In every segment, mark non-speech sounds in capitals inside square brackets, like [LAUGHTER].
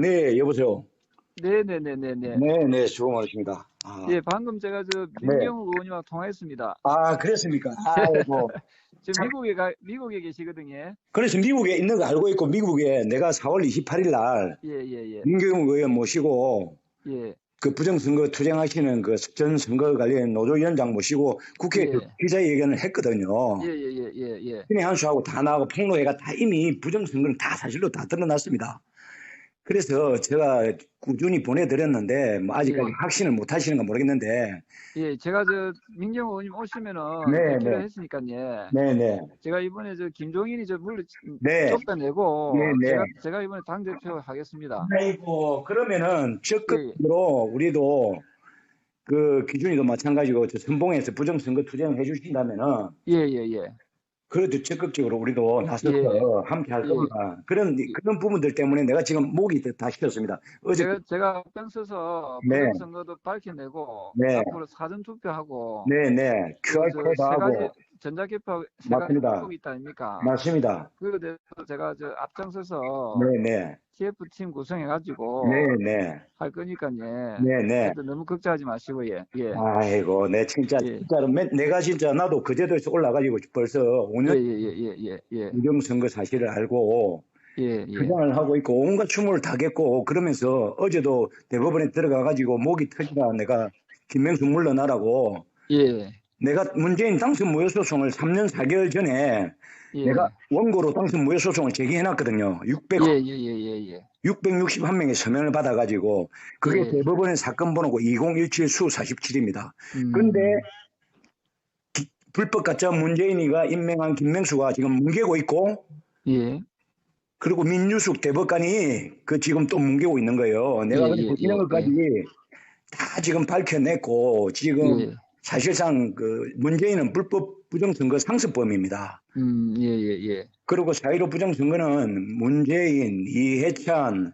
네, 여보세요. 네네네네네. 네, 네, 수고 많으십니다. 아, 예, 방금 제가 저 네. 민경욱 의원님하고 통화했습니다. 아, 그랬습니까? 아이고. [LAUGHS] 지금 참- 미국에 가, 미국에 계시거든요. 그래서 미국에 있는 거 알고 있고, 미국에 내가 4월 28일 날 예, 예, 예. 민경욱 의원 모시고 예, 그 부정선거 투쟁하시는 그 전 선거 관련 노조위원장 모시고 국회에 예. 그 기자회견을 했거든요. 예, 예, 예, 예, 예. 신의 한수하고 다 나하고 폭로회가 다 이미 부정선거는 다 사실로 다 드러났습니다. 그래서 제가 꾸준히 보내드렸는데 뭐 아직까지 예. 확신을 못 하시는 건 모르겠는데 예, 제가 저 민경욱 의원님 오시면은 네, 네. 했으니까요. 네 네 제가 이번에 저 김종인이 저 물론 네. 쫓겨내고 네, 네. 제가 제가 이번에 당 대표 하겠습니다. 아이고 그러면은 적극적으로 우리도 그 기준이도 마찬가지고 저 선봉에서 부정선거 투쟁을 해주신다면은 예, 예, 예. 그래도 적극적으로 우리도 나서서 예. 함께 할 예. 겁니다. 그런 그런 부분들 때문에 내가 지금 목이 다 쉬었습니다. 어제 제가 제가 앞장서서 네. 부정선거도 밝혀내고 네. 앞으로 사전 투표하고 네네 QR 저 코드 세 가지 하고 전자개표 세 맞습니다. 가지 있다 아닙니까? 맞습니다. 그거에 대해서 제가 저 앞장서서 네네 TF팀 구성해 가지고 네네 할 거니까요. 네네. 하여튼 너무 걱정하지 마시고 예. 예. 아이고 내 진짜 예. 진짜로 매- 내가 진짜 나도 그제도에서 올라가지고 벌써 예, 5년 예, 예, 예, 예, 예, 부정선거 사실을 알고 예, 예. 주장을 하고 있고 온갖 춤을 타겠고 그러면서 어제도 대법원에 들어가 가지고 목이 터지다 내가 김명수 물러나라고 예, 내가 문재인 당선 무효 소송을 3년 4개월 전에 예. 내가 원고로 당선 무효 소송을 제기해 놨거든요. 600 예, 예, 예, 예, 예. 661명의 서명을 받아 가지고 그게 예. 대법원의 사건 번호고 2017 수 47입니다. 음, 근데 기- 불법 가짜 문재인이가 임명한 김명수가 지금 뭉개고 있고 예, 그리고 민유숙 대법관이 그 지금 또 뭉개고 있는 거예요. 내가 예, 예, 이런 예, 것까지 다 지금 밝혀냈고 지금 예. 사실상 그 문재인은 불법 부정선거 상습범입니다. 음, 예, 예, 예. 그리고 사이로 부정선거는 문재인, 이해찬,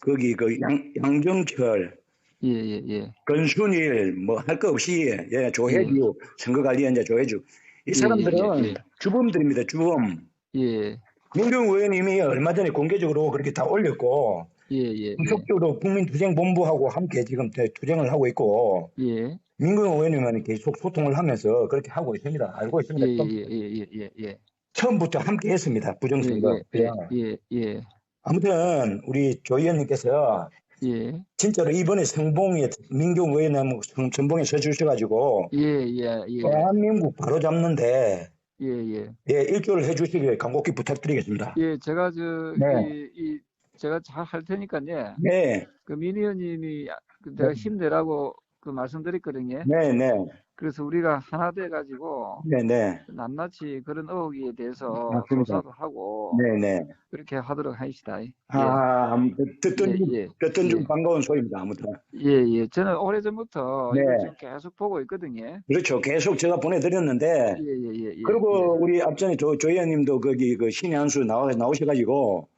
거기 그 양, 양정철, 예, 예, 예. 건순일 뭐 할 거 없이 예, 조혜주 선거관리위원장 조혜주 이 사람들은 예, 예. 주범들입니다. 주범. 예, 민경 의원님이 얼마 전에 공개적으로 그렇게 다 올렸고 예, 예, 지속적으로 국민투쟁본부하고 함께 지금 대- 투쟁을 하고 있고 예, 민경 의원님은 계속 소통을 하면서 그렇게 하고 있습니다. 알고 예, 있습니다. 예, 처음- 예, 예, 예, 예. 처음부터 함께 했습니다. 부정선거. 예, 예, 예, 예, 아무튼 우리 조 의원님께서 예, 진짜로 이번에 성봉에 민경 의원님 성- 성봉에 서주셔가지고 예, 예, 예, 대한민국 바로 잡는데 예, 예. 예, 일조를 해주시길 간곡히 부탁드리겠습니다. 예, 제가 저, 네. 이, 이, 제가 잘 할 테니까요. 네, 그 민 의원님이 그 내가 네. 힘내라고 그 말씀드렸거든요. 네, 네, 그래서 우리가 하나 돼 가지고 네, 네, 낱낱이 그런 의혹에 대해서 맞습니다. 조사도 하고 네, 네. 그렇게 하도록 하시다. 예. 아, 아무- 듣던, 중- 예, 예. 듣던 중 예. 반가운 소리입니다. 아무튼. 예, 예. 저는 오래 전부터 네. 이걸 지금 계속 보고 있거든요. 그렇죠. 계속 제가 보내드렸는데, 예, 예, 예, 예. 그리고 우리 앞전에 조, 조 의원님도 거기 그 신의 한수 나와, 나오셔가지고.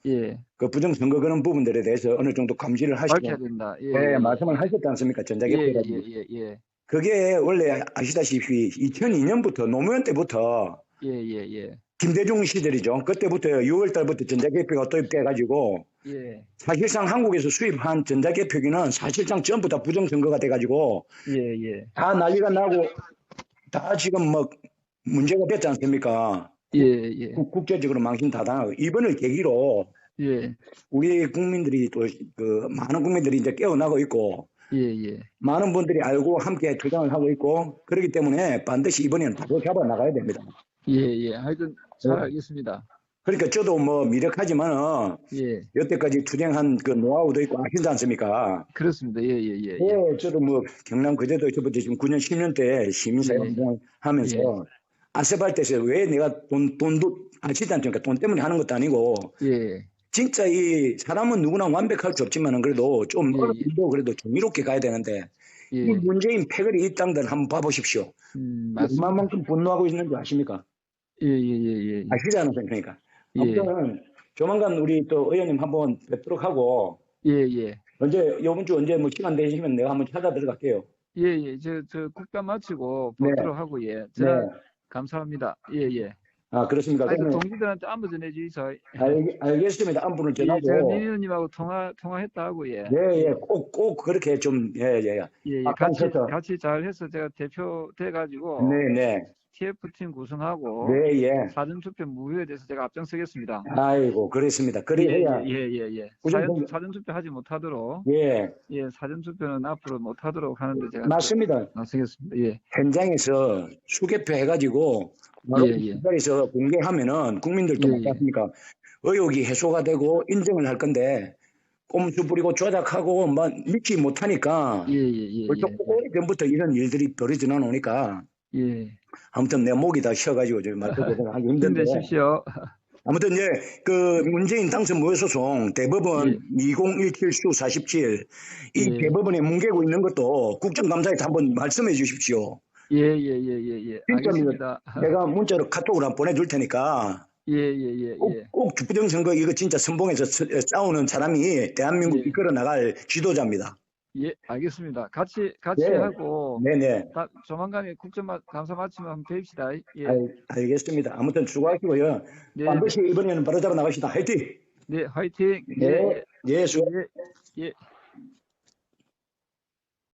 그 부정선거 그런 부분들에 대해서 어느 정도 감지를 하시고, 밝혀야 된다. 예, 네, 예, 말씀을 하셨지 않습니까? 예, 전자개표 예. 예, 예, 그게 원래 아시다시피 2002년부터 노무현 때부터 예, 예, 예, 김대중 시절이죠. 그때부터 6월 달부터 전자개표가 도입돼가지고 예, 사실상 한국에서 수입한 전자개표기는 사실상 전부 다 부정선거가 돼가지고 예, 예, 다 난리가 나고 다 지금 뭐 문제가 됐지 않습니까? 예, 예, 국- 국제적으로 망신 다 당하고 이번을 계기로 예, 우리 국민들이 또 그 많은 국민들이 이제 깨어나고 있고 예, 예. 많은 분들이 알고 함께 주장을 하고 있고 그렇기 때문에 반드시 이번에는 바로 잡아 나가야 됩니다. 예, 예. 하여튼 잘 네. 알겠습니다. 그러니까 저도 뭐 미력하지만은 예, 여태까지 투쟁한 그 노하우도 있고 아시지 않습니까? 그렇습니다. 예, 예, 예, 예. 예, 저도 뭐 경남 그제도 저부터 지금 9년 10년대 시민사회 예. 운동을 하면서 예. 아스팔트에서 왜 내가 돈 돈도 아시지 않습니까? 돈 때문에 하는 것도 아니고 예, 진짜 이 사람은 누구나 완벽할 수 없지만은 그래도 좀 예, 어느 예. 정도 그래도 정의롭게 가야 되는데 예. 이 문재인 패거리 이 땅들 한번 봐보십시오. 음, 맞습니다. 얼마만큼 분노하고 있는지 아십니까? 예, 예, 예, 예. 아시지 않으세요? 그러니까. 예, 아무튼 조만간 우리 또 의원님 한번 뵙도록 하고 예, 예. 언제 이번 주 언제 뭐 시간 되시면 내가 한번 찾아 들어갈게요. 예, 예. 저, 저 국감 마치고 네. 보도록 하고, 예. 제가 네. 감사합니다. 예, 예. 아, 그렇습니까? 하여튼 그러면 동지들한테 안부 전해주이소. 알, 알겠습니다. 안부를 예, 제가 전하고. 민희님하고 통화 통화했다고 예. 예, 예, 꼭, 꼭 그렇게 좀, 예, 예. 예, 예. 아, 같이. 같이 잘 해서 제가 대표 돼 가지고 네, 네. TF팀 구성하고 네, 예. 사전 투표 무효에 대해서 제가 앞장서겠습니다. 아이고, 그랬습니다. 예, 그래야, 예, 예, 예, 예. 사전, 투표 하지 못하도록 예, 예, 사전 투표는 앞으로 못하도록 하는데 제가 맞습니다. 나서겠습니다. 예, 현장에서 수개표 해가지고, 바로 예, 예. 그 자리에서 공개하면은 국민들도 예, 예. 맞습니까? 의혹이 해소가 되고 인정을 할 건데, 꼼수 부리고 조작하고, 막 믿지 못하니까, 예, 예, 예, 벌써 예, 오래전부터 이런 일들이 벌어지나 오니까, 예. 아무튼 내 목이 다 쉬어가지고 좀 말도 하기 힘든데. 힘내십시오. 아무튼 이제 그 문재인 당선 무효 소송 대법원 2017 수 47이 예. 대법원에 뭉개고 있는 것도 국정감사에서 한번 말씀해 주십시오. 예, 예, 예, 예, 예. 진짜 알겠습니다. 내가 문자로 카톡으로 한번 보내줄 테니까 예, 예, 예, 꼭, 예. 꼭 부정 선거 이거 진짜 선봉에서 서- 싸우는 사람이 대한민국 예. 이끌어 나갈 지도자입니다. 예, 알겠습니다. 같이 같이 네. 하고 네네. 다, 조만간에 국정 감사 마치면 한번 뵙시다. 예. 알, 알겠습니다. 아무튼 수고하시고요. 네, 반드시 이번에는 바로 잡아 나갑시다. 화이팅! 네, 화이팅. 네. 예, 수 예, 예.